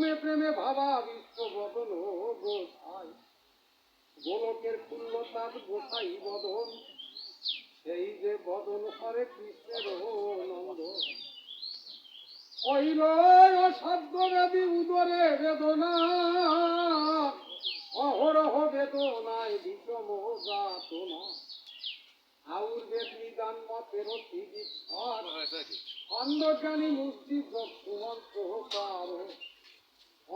প্রেমে প্রেমে ভাবা বিশ্ব বদন গোসাই। গোলকের কুল্লতার গোসাই বদন সেই যে বদন হরে কৃষ্ণের নন্দ। হইল অসাধ্য উদরে বেদনা অহরহ বেদনায় বিষম যাতনা। আউর নিদান মতের অন্ধজ্ঞানী মুক্তি কারও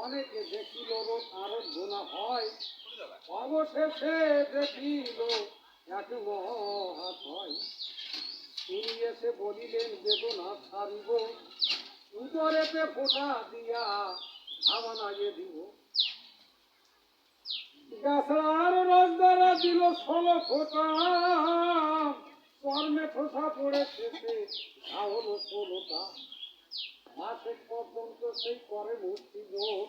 অনেকে দেখিল তার গুণা হয়, অবশেষে দেখিল এক মহাত হয়। তিনি এসে বলিলেন, বেদনা ছাড়িব, উদরেতে ফোঁটা দিয়া ভাবনাগে দিব। গাছড়ার রস দ্বারা দিল ষোলো ফোঁটা। কর্মে ঠোসা পড়ে শেষে হলো ষোলোটা। মাসে পর্যন্ত সেই করে মূর্তি যোগ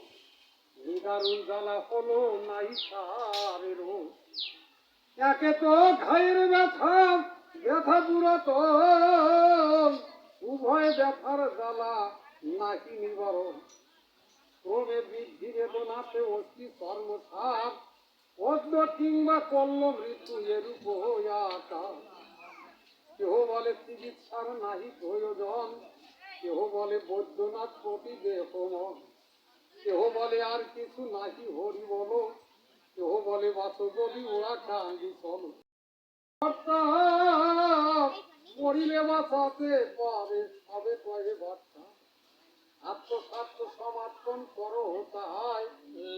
নিদারুণ জ্বালা হলো নাই সারে রোগ একে তো ঘায়ের ব্যথা ব্যথা পুরাত উভয় ব্যথার জ্বালা নাকি নিবারণ। ক্রমে বৃদ্ধি বেদনাতে অস্থি কর্মসার। পদ্ম কিংবা কল্ল মৃত্যু এরূপ হইয়াটা কেহ বলে চিকিৎসার নাহি প্রয়োজন। কেহ বলে বৈদ্যনাথ প্রতি দেহ মন কেহ বলে আর কিছু নাহি হরি বলো। কেহ বলে বাসগলি ওরা কাঙ্গি চলো। মরিলে বাঁচাতে পারে সবে কয়ে বার্তা আত্মস্বার্থ সমর্পণ করো তাহাই।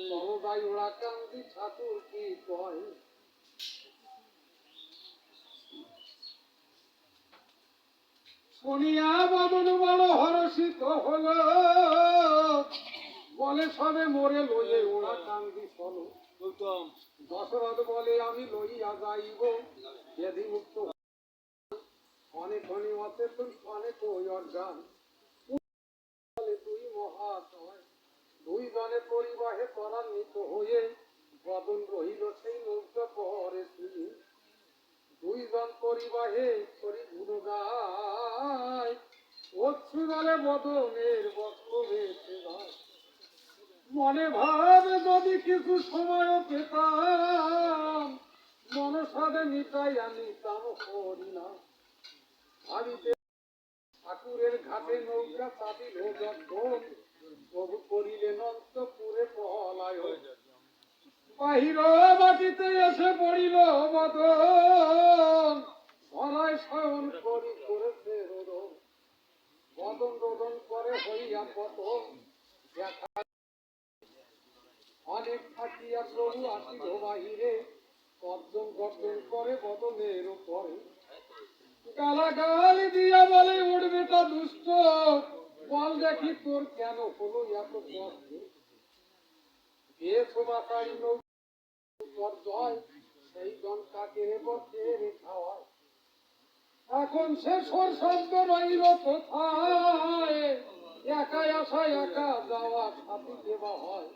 সমবায় ওরা কান্দি ঠাকুর কি কয়? শুনিয়া বদন বড় হরষিত হল। বলে সবে মরে লইয়ে ওরা কান্দি চলো। দশরথ বলে আমি লইয়া যাইব। ব্যাধি মুক্ত অনেক অনেক অচেতন অনেক বলে দুই মহাশয় দুই জনে পরিবাহে ত্বরান্বিত হয়ে বদন রহিল সেই নৌকা পরে শুনি দুইজন পরিবাহে করি গুরু গায় অচ্ছু বলে বদনের যায় মনে ভাবে যদি কিছু সময় পেতাম মনসাদে নিতাই আমি তাম করি না ভাবিতে ঠাকুরের ঘাটে নৌকা চাপিল যখন প্রভু করিলেন অন্তপুরে পলায় বাহির বাটিতে এসে পড়িল ধরায় শয়ন করি করেছে রোদন। বদন রোদন করে হইয়া পতন। অনেক থাকিয়া প্রভু আসিল বাহিরে। গর্জন গর্জন করে বদনের উপরে। গালাগালি দিয়া বলে উঠবে তা দুষ্ট। বল দেখি তোর কেন হলো এত কষ্ট? এ শোভাকারী নৌকর জয়, সেই জনকাকে বসে রে খাওয়ায়। এখন সে সর শব্দ রইল কোথায়? একা আসা একা যাওয়া সাথী দেওয়া হয়।